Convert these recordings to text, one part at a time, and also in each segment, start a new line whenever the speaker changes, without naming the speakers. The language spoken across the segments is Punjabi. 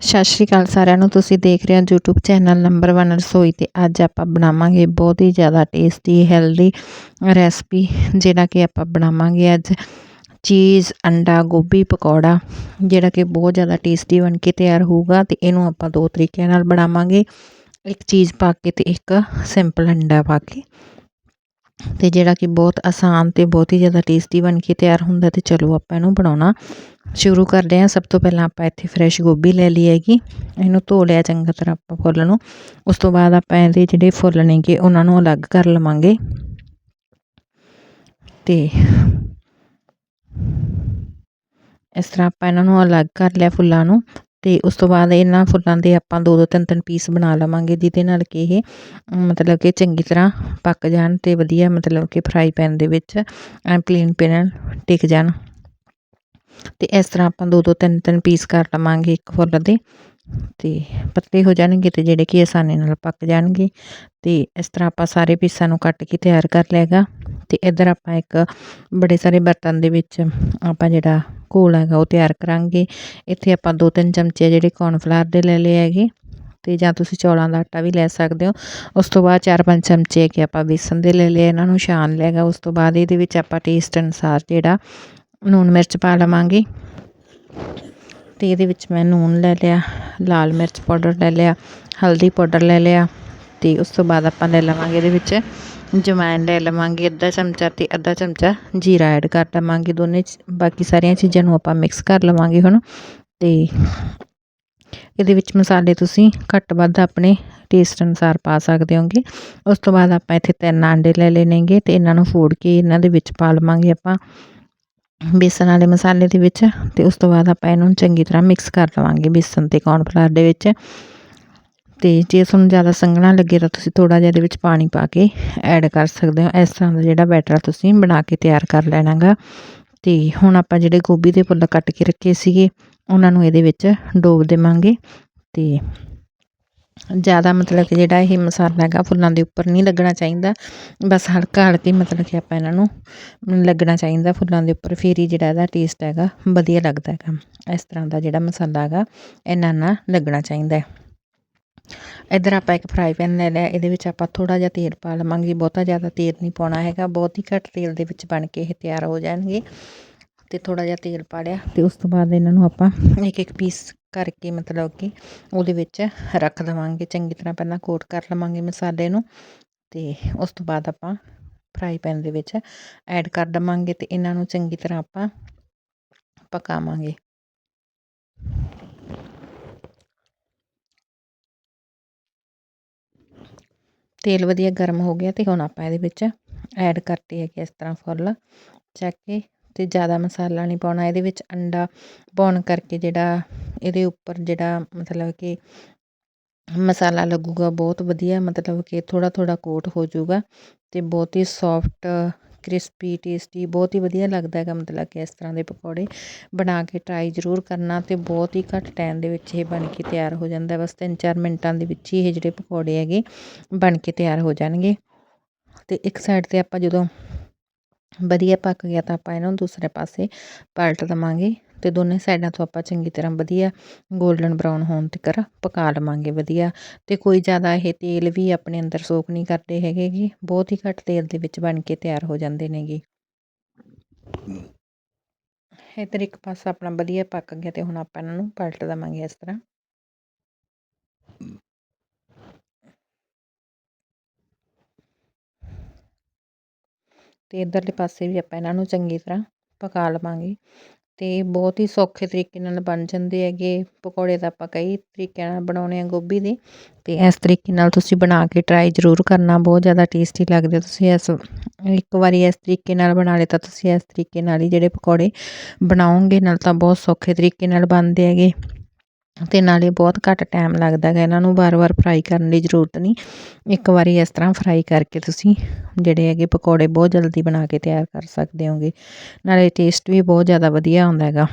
ਸਤਿ ਸ਼੍ਰੀ ਅਕਾਲ ਸਾਰਿਆਂ ਨੂੰ, ਤੁਸੀਂ ਦੇਖ ਰਹੇ ਹੋ YouTube ਚੈਨਲ ਨੰਬਰ 1 ਰਸੋਈ ਤੇ ਅੱਜ ਆਪਾਂ ਬਣਾਵਾਂਗੇ ਬਹੁਤ ਹੀ ਜ਼ਿਆਦਾ ਟੇਸਟੀ ਹੈਲਦੀ ਰੈਸਪੀ ਜਿਹੜਾ ਕਿ ਆਪਾਂ ਬਣਾਵਾਂਗੇ ਅੱਜ। ਚੀਜ਼, ਅੰਡਾ, ਗੋਭੀ, ਪਕੌੜਾ ਜਿਹੜਾ ਕਿ ਬਹੁਤ ਜ਼ਿਆਦਾ ਟੇਸਟੀ ਬਣ ਕੇ ਤਿਆਰ ਹੋਊਗਾ ਤੇ ਇਹਨੂੰ ਆਪਾਂ ਦੋ ਤਰੀਕਿਆਂ ਨਾਲ ਬਣਾਵਾਂਗੇ। ਇੱਕ ਚੀਜ਼ ਪਾ ਕੇ ਤੇ ਇੱਕ ਸਿੰਪਲ ਅੰਡਾ ਪਾ ਕੇ। ਅਤੇ ਜਿਹੜਾ ਕਿ ਬਹੁਤ ਆਸਾਨ ਅਤੇ ਬਹੁਤ ਹੀ ਜ਼ਿਆਦਾ ਟੇਸਟੀ ਬਣ ਕੇ ਤਿਆਰ ਹੁੰਦਾ ਅਤੇ ਚਲੋ ਆਪਾਂ ਇਹਨੂੰ ਬਣਾਉਣਾ ਸ਼ੁਰੂ ਕਰਦੇ ਹਾਂ। ਸਭ ਤੋਂ ਪਹਿਲਾਂ ਆਪਾਂ ਇੱਥੇ ਫਰੈਸ਼ ਗੋਭੀ ਲੈ ਲਈ ਹੈਗੀ। ਇਹਨੂੰ ਧੋ ਲਿਆ ਚੰਗੀ ਤਰ੍ਹਾਂ ਆਪਾਂ ਫੁੱਲ ਨੂੰ। ਉਸ ਤੋਂ ਬਾਅਦ ਆਪਾਂ ਇਹਦੇ ਜਿਹੜੇ ਫੁੱਲ ਨੇਗੇ ਉਹਨਾਂ ਨੂੰ ਅਲੱਗ ਕਰ ਲਵਾਂਗੇ। ਅਤੇ ਇਸ ਤਰ੍ਹਾਂ ਆਪਾਂ ਇਹਨਾਂ ਨੂੰ ਅਲੱਗ ਕਰ ਲਿਆ ਫੁੱਲਾਂ ਨੂੰ। ਤੇ ਉਸ ਤੋਂ ਬਾਅਦ ਇਹਨਾਂ ਫੁੱਲਾਂ ਦੇ ਆਪਾਂ ਦੋ ਦੋ ਤਿੰਨ ਤਿੰਨ ਪੀਸ ਬਣਾ ਲਵਾਂਗੇ, ਜਿਹਦੇ ਨਾਲ ਕਿ ਇਹ ਮਤਲਬ ਕਿ ਚੰਗੀ ਤਰ੍ਹਾਂ ਪੱਕ ਜਾਣ ਤੇ ਵਧੀਆ ਮਤਲਬ ਕਿ ਫਰਾਈ ਪੈਨ ਦੇ ਵਿੱਚ ਐ ਪਲੇਨ ਪੈਨ ਟਿਕ ਜਾਣ। ਤੇ ਇਸ ਤਰ੍ਹਾਂ ਆਪਾਂ ਦੋ ਦੋ ਤਿੰਨ ਤਿੰਨ ਪੀਸ ਕਰ ਲਵਾਂਗੇ ਇੱਕ ਫੁੱਲ ਦੇ। ਤੇ ਪਤਲੇ ਹੋ ਜਾਣਗੇ ਤੇ ਜਿਹੜੇ ਕਿ ਆਸਾਨੀ ਨਾਲ ਪੱਕ ਜਾਣਗੇ। ਤੇ ਇਸ ਤਰ੍ਹਾਂ ਆਪਾਂ ਸਾਰੇ ਪੀਸਾਂ ਨੂੰ ਕੱਟ ਕੇ ਤਿਆਰ ਕਰ ਲਿਆਗਾ ਤੇ ਇੱਧਰ ਆਪਾਂ ਇੱਕ ਬੜੇ ਸਾਰੇ ਬਰਤਨ ਦੇ ਵਿੱਚ ਆਪਾਂ ਜਿਹੜਾ ਘੋਲ ਹੈਗਾ, ਉਹ ਤਿਆਰ ਕਰਾਂਗੇ। ਇੱਥੇ ਆਪਾਂ ਦੋ ਤਿੰਨ ਚਮਚੇ ਜਿਹੜੇ ਕੌਰਨਫਲਾਵਰ ਦੇ ਲੈ ਲਏ ਹੈਗੇ, ਤੇ ਜਾਂ ਤੁਸੀਂ ਚੌਲਾਂ ਦਾ ਆਟਾ ਵੀ ਲੈ ਸਕਦੇ ਹੋ। ਉਸ ਤੋਂ ਬਾਅਦ ਚਾਰ ਪੰਜ ਚਮਚੇ ਕਿ ਆਪਾਂ ਬੇਸਨ ਦੇ ਲੈ ਲਏ, ਇਹਨਾਂ ਨੂੰ ਛਾਣ ਲਿਆਗਾ ਉਸ ਤੋਂ ਬਾਅਦ ਇਹਦੇ ਵਿੱਚ ਆਪਾਂ ਟੇਸਟ ਅਨੁਸਾਰ ਜਿਹੜਾ ਨੂਨ ਮਿਰਚ ਪਾ ਲਵਾਂਗੇ। ਤੇ ਇਹਦੇ ਵਿੱਚ ਮੈਂ ਨੂਨ ਲੈ ਲਿਆ, ਲਾਲ ਮਿਰਚ ਪਾਊਡਰ ਲੈ ਲਿਆ, ਹਲਦੀ ਪਾਊਡਰ ਲੈ ਲਿਆ। ਤੇ ਉਸ ਤੋਂ ਬਾਅਦ ਆਪਾਂ ਲੈ ਲਵਾਂਗੇ ਇਹਦੇ ਵਿੱਚ ਜਮੈਨ ਲੈ ਲਵਾਂਗੇ ਅੱਧਾ ਚਮਚਾ ਤੇ ਅੱਧਾ ਚਮਚਾ ਜੀਰਾ ਐਡ ਕਰ ਲਵਾਂਗੇ ਦੋਨੇ ਬਾਕੀ ਸਾਰੀਆਂ ਚੀਜ਼ਾਂ ਨੂੰ ਆਪਾਂ ਮਿਕਸ ਕਰ ਲਵਾਂਗੇ ਹੁਣ ਤੇ ਇਹਦੇ ਵਿੱਚ ਮਸਾਲੇ ਤੁਸੀਂ ਘੱਟ ਵੱਧ ਆਪਣੇ ਟੇਸਟ ਅਨੁਸਾਰ ਪਾ ਸਕਦੇ ਹੋਗੇ। ਉਸ ਤੋਂ ਬਾਅਦ ਆਪਾਂ ਇੱਥੇ ਤਿੰਨ ਆਂਡੇ ਲੈ ਲੈਣਗੇ ਤੇ ਇਹਨਾਂ ਨੂੰ ਫੋੜ ਕੇ ਇਹਨਾਂ ਦੇ ਵਿੱਚ ਪਾ ਲਵਾਂਗੇ ਆਪਾਂ ਬੇਸਨ ਵਾਲੇ ਮਸਾਲੇ ਦੇ ਵਿੱਚ ਤੇ ਉਸ ਤੋਂ ਬਾਅਦ ਆਪਾਂ ਇਹਨੂੰ ਚੰਗੀ ਤਰ੍ਹਾਂ ਮਿਕਸ ਕਰ ਲਵਾਂਗੇ ਬੇਸਨ ਤੇ ਕੌਰਨਫਲਾਵਰ ਦੇ ਵਿੱਚ। ਤੇ ਜੇ ਤੁਹਾਨੂੰ ਜ਼ਿਆਦਾ ਸੰਘਣਾ ਲੱਗੇ ਤਾਂ ਤੁਸੀਂ ਥੋੜਾ ਜਿਹਾ ਇਹਦੇ ਵਿੱਚ ਪਾਣੀ ਪਾ ਕੇ ਐਡ ਕਰ ਸਕਦੇ ਹੋ। ਇਸ ਤਰ੍ਹਾਂ ਦਾ ਜਿਹੜਾ ਬੈਟਰ ਤੁਸੀਂ ਬਣਾ ਕੇ ਤਿਆਰ ਕਰ ਲੈਣਾਗਾ। ਤੇ ਹੁਣ ਆਪਾਂ ਜਿਹੜੇ ਗੋਭੀ ਦੇ ਫੁੱਲ ਕੱਟ ਕੇ ਰੱਖੇ ਸੀਗੇ, ਉਹਨਾਂ ਨੂੰ ਇਹਦੇ ਵਿੱਚ ਡੋਬ ਦੇਵਾਂਗੇ। ਤੇ ਜ਼ਿਆਦਾ ਮਤਲਬ ਕਿ ਜਿਹੜਾ ਇਹ ਮਸਾਲਾ ਹੈਗਾ, ਫੁੱਲਾਂ ਦੇ ਉੱਪਰ ਨਹੀਂ ਲੱਗਣਾ ਚਾਹੀਦਾ। ਬਸ ਹਲਕਾ ਹਲਕੀ ਮਤਲਬ ਕਿ ਆਪਾਂ ਇਹਨਾਂ ਨੂੰ ਲੱਗਣਾ ਚਾਹੀਦਾ। ਫੁੱਲਾਂ ਦੇ ਉੱਪਰ ਫੇਰ ਹੀ ਜਿਹੜਾ ਇਹਦਾ ਟੇਸਟ ਹੈਗਾ, ਵਧੀਆ ਲੱਗਦਾ ਹੈਗਾ। ਇਸ ਤਰ੍ਹਾਂ ਦਾ ਜਿਹੜਾ ਮਸਾਲਾ ਹੈਗਾ, ਇਹਨਾਂ ਨਾਲ ਲੱਗਣਾ ਚਾਹੀਦਾ ਇੱਧਰ ਆਪਾਂ ਇੱਕ ਫਰਾਈ ਪੈਨ ਲੈ ਲਿਆ, ਇਹਦੇ ਵਿੱਚ ਆਪਾਂ ਥੋੜਾ ਜਿਹਾ ਤੇਲ ਪਾ ਲਵਾਂਗੇ, ਬਹੁਤਾ ਜ਼ਿਆਦਾ ਤੇਲ ਨਹੀਂ ਪਾਉਣਾ ਹੈਗਾ, ਬਹੁਤ ਹੀ ਘੱਟ ਤੇਲ ਦੇ ਵਿੱਚ ਬਣ ਕੇ ਇਹ ਤਿਆਰ ਹੋ ਜਾਣਗੇ। ਤੇ ਥੋੜਾ ਜਿਹਾ ਤੇਲ ਪਾ ਲਿਆ ਤੇ ਉਸ ਤੋਂ ਬਾਅਦ ਇਹਨਾਂ ਨੂੰ ਆਪਾਂ ਇੱਕ ਇੱਕ ਪੀਸ ਕਰਕੇ ਮਤਲਬ ਕਿ ਉਹਦੇ ਵਿੱਚ ਰੱਖ ਦੇਵਾਂਗੇ ਚੰਗੀ ਤਰ੍ਹਾਂ ਪਹਿਲਾਂ ਕੋਟ ਕਰ ਲਵਾਂਗੇ ਮਸਾਲੇ ਨੂੰ ਤੇ ਉਸ ਤੋਂ ਬਾਅਦ ਆਪਾਂ ਫਰਾਈ ਪੈਨ ਦੇ ਵਿੱਚ ਐਡ ਕਰ ਦਵਾਂਗੇ ਤੇ ਇਹਨਾਂ ਨੂੰ ਚੰਗੀ ਤਰ੍ਹਾਂ ਆਪਾਂ ਪਕਾਵਾਂਗੇ। ਤੇਲ ਵਧੀਆ ਗਰਮ ਹੋ ਗਿਆ ਤੇ ਹੁਣ ਆਪਾਂ ਇਹਦੇ ਵਿੱਚ ਐਡ ਕਰਤੇ ਹੈਗੇ ਇਸ ਤਰ੍ਹਾਂ ਫੁੱਲ। ਚੱਕ ਕੇ ਤੇ ਜ਼ਿਆਦਾ ਮਸਾਲਾ ਨਹੀਂ ਪਾਉਣਾ, ਇਹਦੇ ਵਿੱਚ ਅੰਡਾ ਪਾਉਣ ਕਰਕੇ ਜਿਹੜਾ ਇਹਦੇ ਉੱਪਰ ਜਿਹੜਾ ਮਤਲਬ ਕਿ ਮਸਾਲਾ ਲੱਗੂਗਾ ਬਹੁਤ ਵਧੀਆ, ਮਤਲਬ ਕਿ ਥੋੜਾ ਥੋੜਾ ਕੋਟ ਹੋ ਜਾਊਗਾ ਤੇ ਬਹੁਤ ਹੀ ਸੌਫਟ ਕ੍ਰਿਸਪੀ, ਟੇਸਟੀ, ਬਹੁਤ ਹੀ ਵਧੀਆ ਲੱਗਦਾ ਹੈਗਾ ਮਤਲਬ ਕਿ ਇਸ ਤਰ੍ਹਾਂ ਦੇ ਪਕੌੜੇ ਬਣਾ ਕੇ ਟਰਾਈ ਜ਼ਰੂਰ ਕਰਨਾ ਅਤੇ ਬਹੁਤ ਹੀ ਘੱਟ ਟਾਈਮ ਦੇ ਵਿੱਚ ਇਹ ਬਣ ਕੇ ਤਿਆਰ ਹੋ ਜਾਂਦਾ। ਬਸ 3-4 ਮਿੰਟਾਂ ਦੇ ਵਿੱਚ ਹੀ ਇਹ ਜਿਹੜੇ ਪਕੌੜੇ ਹੈਗੇ ਬਣ ਕੇ ਤਿਆਰ ਹੋ ਜਾਣਗੇ। ਅਤੇ ਇੱਕ ਸਾਈਡ ਤੇ ਆਪਾਂ ਜਦੋਂ ਵਧੀਆ ਪੱਕ ਗਿਆ ਤਾਂ ਆਪਾਂ ਇਹਨਾਂ ਨੂੰ ਦੂਸਰੇ ਪਾਸੇ ਪਲਟ ਦੇਵਾਂਗੇ। ਅਤੇ ਦੋਨੇ ਸਾਈਡਾਂ ਤੋਂ ਆਪਾਂ ਚੰਗੀ ਤਰ੍ਹਾਂ ਵਧੀਆ ਗੋਲਡਨ ਬਰਾਊਨ ਹੋਣ ਤੱਕ ਪਕਾ ਲਵਾਂਗੇ ਵਧੀਆ। ਅਤੇ ਕੋਈ ਜ਼ਿਆਦਾ ਇਹ ਤੇਲ ਵੀ ਆਪਣੇ ਅੰਦਰ ਸੋਕ ਨਹੀਂ ਕਰਦੇ ਹੈਗੇ ਜੀ ਬਹੁਤ ਹੀ ਘੱਟ ਤੇਲ ਦੇ ਵਿੱਚ ਬਣ ਕੇ ਤਿਆਰ ਹੋ ਜਾਂਦੇ ਨੇਗੇ ਇੱਧਰ ਇੱਕ ਪਾਸਾ ਆਪਣਾ ਵਧੀਆ ਪੱਕ ਗਿਆ ਤੇ ਹੁਣ ਆਪਾਂ ਇਹਨਾਂ ਨੂੰ ਪਲਟ ਦਵਾਂਗੇ ਇਸ ਤਰ੍ਹਾਂ। ਤੇ ਇਧਰਲੇ ਪਾਸੇ ਵੀ ਆਪਾਂ ਇਹਨਾਂ ਨੂੰ ਚੰਗੀ ਤਰ੍ਹਾਂ ਪਕਾ ਲਵਾਂਗੇ। ਅਤੇ ਬਹੁਤ ਹੀ ਸੌਖੇ ਤਰੀਕੇ ਨਾਲ ਬਣ ਜਾਂਦੇ ਹੈਗੇ ਪਕੌੜੇ ਤਾਂ ਆਪਾਂ ਕਈ ਤਰੀਕਿਆਂ ਨਾਲ ਬਣਾਉਣੇ ਆ ਗੋਭੀ ਦੇ ਅਤੇ ਇਸ ਤਰੀਕੇ ਨਾਲ ਤੁਸੀਂ ਬਣਾ ਕੇ ਟਰਾਈ ਜ਼ਰੂਰ ਕਰਨਾ, ਬਹੁਤ ਜ਼ਿਆਦਾ ਟੇਸਟੀ ਲੱਗਦੇ ਤੁਸੀਂ ਇਸ, ਇੱਕ ਵਾਰੀ ਇਸ ਤਰੀਕੇ ਨਾਲ ਬਣਾ ਲਏ ਤਾਂ ਤੁਸੀਂ ਇਸ ਤਰੀਕੇ ਨਾਲ ਹੀ ਜਿਹੜੇ ਪਕੌੜੇ ਬਣਾਓਗੇ ਨਾਲ ਤਾਂ ਬਹੁਤ ਸੌਖੇ ਤਰੀਕੇ ਨਾਲ ਬਣਦੇ ਹੈਗੇ। ਅਤੇ ਨਾਲੇ ਬਹੁਤ ਘੱਟ ਟਾਈਮ ਲੱਗਦਾ ਹੈਗਾ, ਇਹਨਾਂ ਨੂੰ ਵਾਰ-ਵਾਰ ਫਰਾਈ ਕਰਨ ਦੀ ਜ਼ਰੂਰਤ ਨਹੀਂ। ਇੱਕ ਵਾਰੀ ਇਸ ਤਰ੍ਹਾਂ ਫਰਾਈ ਕਰਕੇ ਤੁਸੀਂ ਜਿਹੜੇ ਹੈਗੇ ਪਕੌੜੇ ਬਹੁਤ ਜਲਦੀ ਬਣਾ ਕੇ ਤਿਆਰ ਕਰ ਸਕਦੇ ਹੋਗੇ। ਨਾਲੇ ਟੇਸਟ ਵੀ ਬਹੁਤ ਜ਼ਿਆਦਾ ਵਧੀਆ ਆਉਂਦਾ ਹੈਗਾ।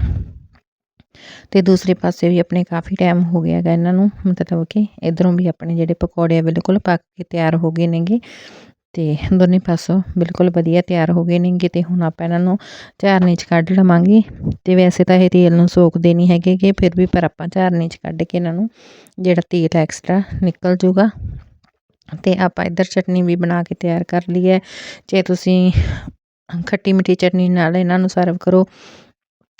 ਤੇ ਦੂਸਰੇ ਪਾਸੇ ਵੀ ਆਪਣੇ ਕਾਫੀ ਟਾਈਮ ਹੋ ਗਿਆ ਹੈਗਾ ਇਹਨਾਂ ਨੂੰ, ਮਤਲਬ ਕਿ ਇਧਰੋਂ ਵੀ ਆਪਣੇ ਜਿਹੜੇ ਪਕੌੜੇ ਬਿਲਕੁਲ ਪੱਕ ਕੇ ਤਿਆਰ ਹੋ ਗਏ ਨੇਗੇ। ਤੇ ਦੋਨੇ ਪਾਸੋਂ ਬਿਲਕੁਲ ਵਧੀਆ ਤਿਆਰ ਹੋ ਗਏ ਨੇਗੇ ਤੇ ਹੁਣ ਆਪਾਂ ਇਹਨਾਂ ਨੂੰ ਝਾਰਨੀ 'ਚ ਕੱਢ ਲਵਾਂਗੇ। ਤੇ ਵੈਸੇ ਤਾਂ ਇਹ ਤੇਲ ਨੂੰ ਸੋਕਦੇ ਨਹੀਂ ਹੈਗੇ ਗੇ, ਫਿਰ ਵੀ ਪਰ ਆਪਾਂ ਝਾਰਨੀ 'ਚ ਕੱਢ ਕੇ ਇਹਨਾਂ ਨੂੰ ਜਿਹੜਾ ਤੇਲ ਐਕਸਟਰਾ ਨਿਕਲ ਜੂਗਾ। ਤੇ ਆਪਾਂ ਇੱਧਰ ਚਟਨੀ ਵੀ ਬਣਾ ਕੇ ਤਿਆਰ ਕਰ ਲਈ ਹੈ। ਜੇ ਤੁਸੀਂ ਖੱਟੀ ਮਿੱਠੀ ਚਟਨੀ ਨਾਲ ਇਹਨਾਂ ਨੂੰ ਸਰਵ ਕਰੋ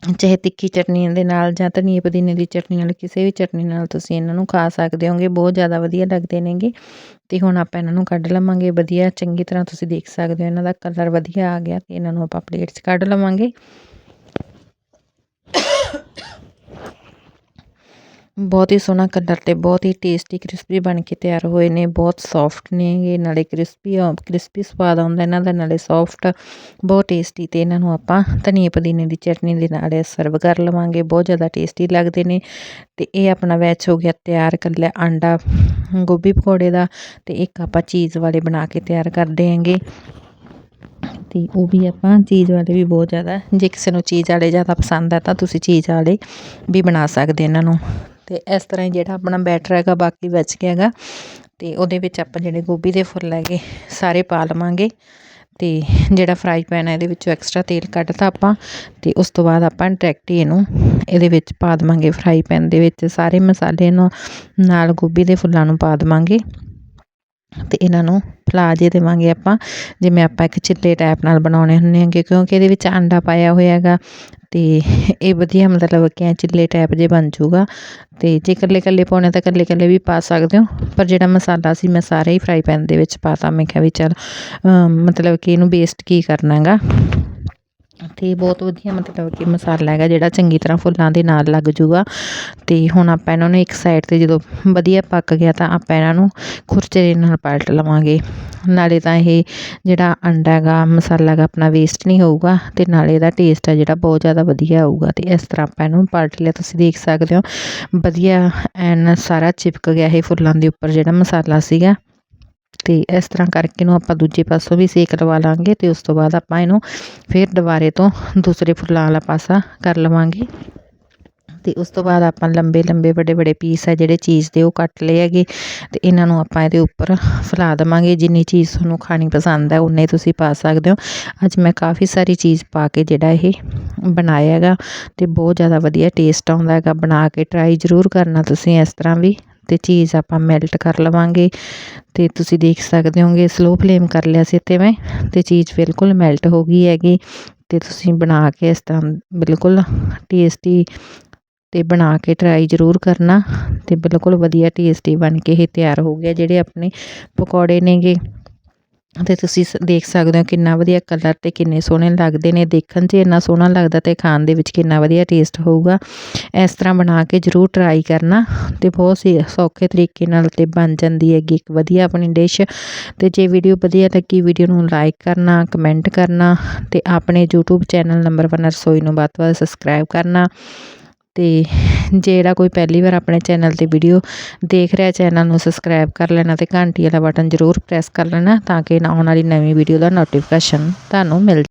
ਚਾਹੇ ਤਿੱਖੀ ਚਟਨੀ ਦੇ ਨਾਲ ਜਾਂ ਧਨੀਏ ਪੁਦੀਨੇ ਦੀ ਚਟਨੀ ਨਾਲ, ਕਿਸੇ ਵੀ ਚਟਨੀ ਨਾਲ ਤੁਸੀਂ ਇਹਨਾਂ ਨੂੰ ਖਾ ਸਕਦੇ ਹੋਗੇ, ਬਹੁਤ ਜ਼ਿਆਦਾ ਵਧੀਆ ਲੱਗਦੇ ਨੇਗੇ। ਅਤੇ ਹੁਣ ਆਪਾਂ ਇਹਨਾਂ ਨੂੰ ਕੱਢ ਲਵਾਂਗੇ, ਵਧੀਆ ਚੰਗੀ ਤਰ੍ਹਾਂ ਤੁਸੀਂ ਦੇਖ ਸਕਦੇ ਹੋ ਇਹਨਾਂ ਦਾ ਕਲਰ ਵਧੀਆ ਆ ਗਿਆ ਅਤੇ ਇਹਨਾਂ ਨੂੰ ਆਪਾਂ ਪਲੇਟ 'ਚ ਕੱਢ ਲਵਾਂਗੇ। ਬਹੁਤ ਹੀ ਸੋਹਣਾ ਕਲਰ ਤੇ ਬਹੁਤ ਹੀ ਟੇਸਟੀ ਕ੍ਰਿਸਪੀ ਬਣ ਕੇ ਤਿਆਰ ਹੋਏ ਨੇ, ਬਹੁਤ ਸੌਫਟ ਨੇ ਇਹ, ਨਾਲੇ ਕ੍ਰਿਸਪੀ ਆ ਕ੍ਰਿਸਪੀ ਸਵਾਦ ਆਉਂਦਾ ਇਹਨਾਂ ਦਾ, ਨਾਲੇ ਸੌਫਟ ਬਹੁਤ ਟੇਸਟੀ ਤੇ ਇਹਨਾਂ ਨੂੰ ਆਪਾਂ ਧਨੀਏ ਪੁਦੀਨੇ ਦੀ ਚਟਨੀ ਦੇ ਨਾਲ ਸਰਵ ਕਰ ਲਵਾਂਗੇ, ਬਹੁਤ ਜ਼ਿਆਦਾ ਟੇਸਟੀ ਲੱਗਦੇ ਨੇ ਤੇ ਇਹ ਆਪਣਾ ਵੈਚ ਹੋ ਗਿਆ ਤਿਆਰ ਕਰ ਲਿਆ ਆਂਡਾ ਗੋਭੀ ਪਕੌੜੇ ਦਾ ਤੇ ਇੱਕ ਆਪਾਂ ਚੀਜ਼ ਵਾਲੇ ਬਣਾ ਕੇ ਤਿਆਰ ਕਰਦੇ ਆਂਗੇ ਤੇ ਉਹ ਵੀ ਆਪਾਂ ਚੀਜ਼ ਵਾਲੇ ਵੀ ਬਹੁਤ ਜ਼ਿਆਦਾ, ਜੇ ਕਿਸੇ ਨੂੰ ਚੀਜ਼ ਵਾਲੇ ਜ਼ਿਆਦਾ ਪਸੰਦ ਆ ਤਾਂ ਤੁਸੀਂ ਚੀਜ਼ ਵਾਲੇ ਵੀ ਬਣਾ ਸਕਦੇ ਇਹਨਾਂ ਨੂੰ। ਅਤੇ ਇਸ ਤਰ੍ਹਾਂ ਹੀ ਜਿਹੜਾ ਆਪਣਾ ਬੈਟਰ ਹੈਗਾ, ਬਾਕੀ ਬਚ ਗਿਆ ਹੈਗਾ। ਅਤੇ ਉਹਦੇ ਵਿੱਚ ਆਪਾਂ ਜਿਹੜੇ ਗੋਭੀ ਦੇ ਫੁੱਲ ਹੈਗੇ, ਸਾਰੇ ਪਾ ਲਵਾਂਗੇ। ਅਤੇ ਜਿਹੜਾ ਫਰਾਈ ਪੈਨ ਹੈ, ਇਹਦੇ ਵਿੱਚੋਂ ਐਕਸਟਰਾ ਤੇਲ ਕੱਢਤਾ ਆਪਾਂ। ਅਤੇ ਉਸ ਤੋਂ ਬਾਅਦ ਆਪਾਂ ਡਾਇਰੈਕਟ ਹੀ ਇਹਨੂੰ ਇਹਦੇ ਵਿੱਚ ਪਾ ਦੇਵਾਂਗੇ। ਫਰਾਈ ਪੈਨ ਦੇ ਵਿੱਚ ਸਾਰੇ ਮਸਾਲੇ ਨੂੰ ਨਾਲ ਗੋਭੀ ਦੇ ਫੁੱਲਾਂ ਨੂੰ ਪਾ ਦੇਵਾਂਗੇ। ਅਤੇ ਇਹਨਾਂ ਨੂੰ ਫੈਲਾ ਜੇ ਦੇਵਾਂਗੇ ਆਪਾਂ। ਜਿਵੇਂ ਆਪਾਂ ਇੱਕ ਚਿੱਲੇ ਟਾਈਪ ਨਾਲ ਬਣਾਉਣੇ ਹੁੰਦੇ ਹੈਗੇ, ਕਿਉਂਕਿ ਇਹਦੇ ਵਿੱਚ ਆਂਡਾ ਪਾਇਆ ਹੋਇਆ ਹੈਗਾ। ਅਤੇ ਇਹ ਵਧੀਆ ਮਤਲਬ ਕਿ ਚਿੱਲੇ ਟਾਈਪ ਜੇ ਬਣ ਜੂਗਾ ਅਤੇ ਜੇ ਇਕੱਲੇ ਇਕੱਲੇ ਪਾਉਣੇ ਤਾਂ ਇਕੱਲੇ ਇਕੱਲੇ ਵੀ ਪਾ ਸਕਦੇ ਹੋ। ਪਰ ਜਿਹੜਾ ਮਸਾਲਾ ਸੀ ਮੈਂ ਸਾਰੇ ਹੀ ਫਰਾਈ ਪੈਨ ਦੇ ਵਿੱਚ ਪਾਤਾ। ਮੈਂ ਕਿਹਾ ਵੀ ਚੱਲ ਮਤਲਬ ਕਿ ਇਹਨੂੰ ਵੇਸਟ ਕੀ ਕਰਨਾ ਹੈਗਾ? ਅਤੇ ਬਹੁਤ ਵਧੀਆ ਮਤਲਬ ਕਿ ਮਸਾਲਾ ਹੈਗਾ ਜਿਹੜਾ ਚੰਗੀ ਤਰ੍ਹਾਂ ਫੁੱਲਾਂ ਦੇ ਨਾਲ ਲੱਗ ਜੂਗਾ ਅਤੇ ਹੁਣ ਆਪਾਂ ਇਹਨਾਂ ਨੂੰ ਇੱਕ ਸਾਈਡ ਤੇ ਜਦੋਂ ਵਧੀਆ ਪੱਕ ਗਿਆ ਤਾਂ ਆਪਾਂ ਇਹਨਾਂ ਨੂੰ ਖੁਰਚੇ ਦੇ ਨਾਲ ਪਲਟ ਲਵਾਂਗੇ। ਨਾਲੇ ਤਾਂ ਇਹ ਜਿਹੜਾ ਅੰਡਾ ਹੈਗਾ, ਮਸਾਲਾ ਹੈਗਾ, ਆਪਣਾ ਵੇਸਟ ਨਹੀਂ ਹੋਊਗਾ ਤੇ ਨਾਲੇ ਇਹਦਾ ਟੇਸਟ ਹੈ ਜਿਹੜਾ ਬਹੁਤ ਜ਼ਿਆਦਾ ਵਧੀਆ ਆਊਗਾ ਤੇ ਇਸ ਤਰ੍ਹਾਂ ਆਪਾਂ ਇਹਨੂੰ ਪਲਟ ਲਿਆ, ਤੁਸੀਂ ਦੇਖ ਸਕਦੇ ਹੋ। ਵਧੀਆ ਐਨ ਸਾਰਾ ਚਿਪਕ ਗਿਆ ਇਹ ਫੁੱਲਾਂ ਦੇ ਉੱਪਰ ਜਿਹੜਾ ਮਸਾਲਾ ਸੀਗਾ। ਤੇ ਇਸ ਤਰ੍ਹਾਂ ਕਰਕੇ ਨੂੰ ਆਪਾਂ ਦੂਜੇ ਪਾਸੋਂ ਵੀ ਸੇਕ ਲਵਾ ਲਾਂਗੇ ਤੇ ਉਸ ਤੋਂ ਬਾਅਦ ਆਪਾਂ ਇਹਨੂੰ ਫਿਰ ਦੁਬਾਰੇ ਤੋਂ ਦੂਸਰੇ ਫੁੱਲਾਂ ਵਾਲਾ ਪਾਸਾ ਕਰ ਲਵਾਂਗੇ। ਤੇ ਉਸ ਤੋਂ ਬਾਅਦ ਆਪਾਂ ਲੰਬੇ ਲੰਬੇ, ਵੱਡੇ ਵੱਡੇ ਪੀਸ ਹੈ ਜਿਹੜੇ ਚੀਜ਼ ਦੇ ਉਹ ਕੱਟ ਲਏ ਹੈਗੇ ਤੇ ਇਹਨਾਂ ਨੂੰ ਆਪਾਂ ਇਹਦੇ ਉੱਪਰ ਫੈਲਾ ਦੇਵਾਂਗੇ। ਜਿੰਨੀ ਚੀਜ਼ ਤੁਹਾਨੂੰ ਖਾਣੀ ਪਸੰਦ ਹੈ ਉਨੇ ਤੁਸੀਂ ਪਾ ਸਕਦੇ ਹੋ। ਅੱਜ ਮੈਂ ਕਾਫੀ ਸਾਰੀ ਚੀਜ਼ ਪਾ ਕੇ ਜਿਹੜਾ ਇਹ ਬਣਾਇਆ ਹੈਗਾ ਤੇ ਬਹੁਤ ਜ਼ਿਆਦਾ ਵਧੀਆ ਟੇਸਟ ਆਉਂਦਾ ਹੈਗਾ। ਬਣਾ ਕੇ ਟਰਾਈ ਜ਼ਰੂਰ ਕਰਨਾ ਤੁਸੀਂ ਇਸ ਤਰ੍ਹਾਂ ਵੀ ਤੇ ਚੀਜ਼ ਆਪਾਂ ਮੈਲਟ ਕਰ ਲਵਾਂਗੇ ਤੇ ਤੁਸੀਂ ਦੇਖ ਸਕਦੇ ਹੋਗੇ ਸਲੋ ਫਲੇਮ ਕਰ ਲਿਆ ਸੀ ਤੇ ਮੈਂ ਤੇ ਚੀਜ਼ ਬਿਲਕੁਲ ਮੈਲਟ ਹੋ ਗਈ ਹੈਗੀ ਤੇ ਤੁਸੀਂ ਬਣਾ ਕੇ ਇਸ ਤਰ੍ਹਾਂ ਬਿਲਕੁਲ ਟੇਸਟੀ ਤੇ ਬਣਾ ਕੇ ਟਰਾਈ ਜ਼ਰੂਰ ਕਰਨਾ ਅਤੇ ਬਿਲਕੁਲ ਵਧੀਆ ਟੇਸਟੀ ਬਣ ਕੇ ਇਹ ਤਿਆਰ ਹੋ ਗਿਆ ਜਿਹੜੇ ਆਪਣੇ ਪਕੌੜੇ ਨੇਗੇ। ਅਤੇ ਤੁਸੀਂ ਸ, ਦੇਖ ਸਕਦੇ ਹੋ ਕਿੰਨਾ ਵਧੀਆ ਕਲਰ ਅਤੇ ਕਿੰਨੇ ਸੋਹਣੇ ਲੱਗਦੇ ਨੇ। ਦੇਖਣ 'ਚ ਇੰਨਾ ਸੋਹਣਾ ਲੱਗਦਾ ਤੇ ਖਾਣ ਦੇ ਵਿੱਚ ਕਿੰਨਾ ਵਧੀਆ ਟੇਸਟ ਹੋਊਗਾ। ਇਸ ਤਰ੍ਹਾਂ ਬਣਾ ਕੇ ਜ਼ਰੂਰ ਟਰਾਈ ਕਰਨਾ ਅਤੇ ਬਹੁਤ ਸੀ, ਸੌਖੇ ਤਰੀਕੇ ਨਾਲ ਤੇ ਬਣ ਜਾਂਦੀ ਹੈਗੀ ਇੱਕ ਵਧੀਆ ਆਪਣੀ ਡਿਸ਼ ਅਤੇ ਜੇ ਵੀਡੀਓ ਵਧੀਆ ਲੱਗੀ ਵੀਡੀਓ ਨੂੰ ਲਾਈਕ ਕਰਨਾ ਕਮੈਂਟ ਕਰਨਾ ਅਤੇ ਆਪਣੇ YouTube ਚੈਨਲ ਨੰਬਰ 1 ਰਸੋਈ ਨੂੰ ਵੱਧ ਤੋਂ ਵੱਧ ਸਬਸਕ੍ਰਾਈਬ ਕਰਨਾ। ਅਤੇ ਜਿਹੜਾ ਕੋਈ ਪਹਿਲੀ ਵਾਰ ਆਪਣੇ ਚੈਨਲ ਤੇ ਵੀਡੀਓ ਦੇਖ ਰਿਹਾ, ਚੈਨਲ ਨੂੰ ਸਬਸਕ੍ਰਾਈਬ ਕਰ ਲੈਣਾ ਅਤੇ ਘੰਟੀ ਵਾਲਾ ਬਟਨ ਜ਼ਰੂਰ ਪ੍ਰੈਸ ਕਰ ਲੈਣਾ ਤਾਂ ਕਿ ਆਉਣ ਵਾਲੀ ਨਵੀਂ ਵੀਡੀਓ ਦਾ ਨੋਟੀਫਿਕੇਸ਼ਨ ਤੁਹਾਨੂੰ ਮਿਲ